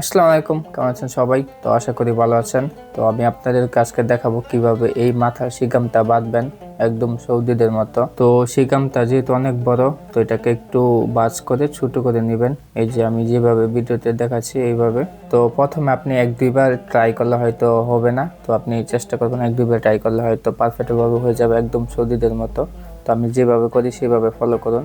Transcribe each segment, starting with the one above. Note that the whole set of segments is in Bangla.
আসসালামু আলাইকুম, কেমন আছেন সবাই? তো আশা করি ভালো আছেন। তো আমি আপনাদের কাছকে দেখাবো কীভাবে এই মাথার শিকামটা বাঁধবেন একদম সৌদিদের মতো। তো শিকামটা যেহেতু অনেক বড়, তো এটাকে একটু বাজ করে ছোট করে নেবেন। এই যে আমি যেভাবে ভিডিওতে দেখাচ্ছি এইভাবে। তো প্রথমে আপনি এক দুইবার ট্রাই করলে হয়তো হবে না। তো আপনি চেষ্টা করবেন এক দুইবার ট্রাই করলে হয়তো পারফেক্টভাবে হয়ে যাবে একদম সৌদিদের মতো। তো আমি যেভাবে করি সেভাবে ফলো করুন।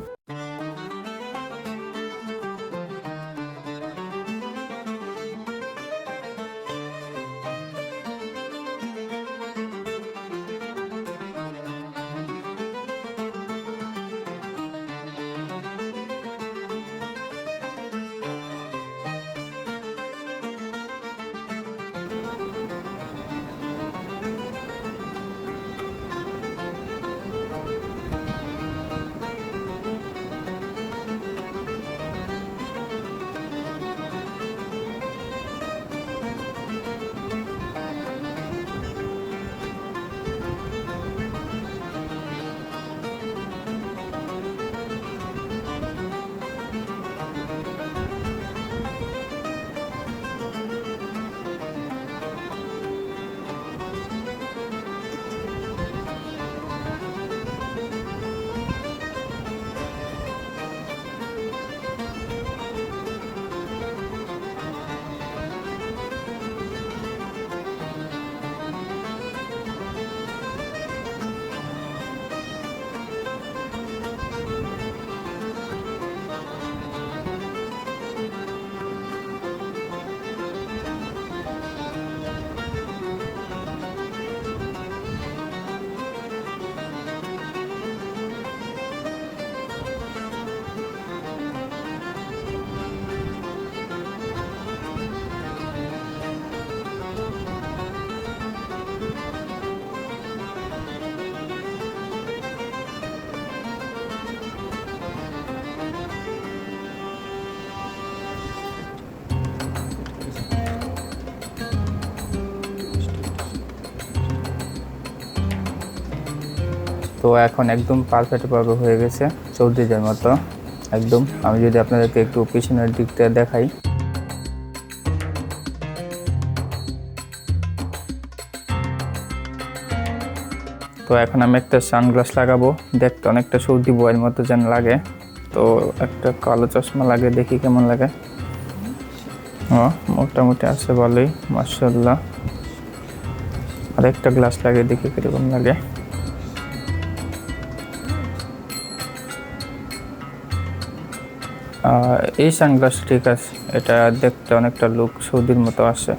তো এখন একদম পারফেক্টভাবে হয়ে গেছে চৌধুরীদের মতো একদম, আমি যদি আপনাদেরকে একটু পিছনের দিকটা দেখাই। তো এখন আমি একটা সানগ্লাস লাগাবো, দেখতে অনেকটা সৌদি বয়ের মতো যেন লাগে। তো একটা কালো চশমা লাগে, দেখি কেমন লাগে। ও, মোটামুটি আছে ভালোই মার্শাল্লাহ আর একটা গ্লাস লাগে দেখি কীরকম লাগে। এই সানগ্লাস ঠিক আছে। এটা দেখতে অনেকটা লুক সৌদির মতো আসে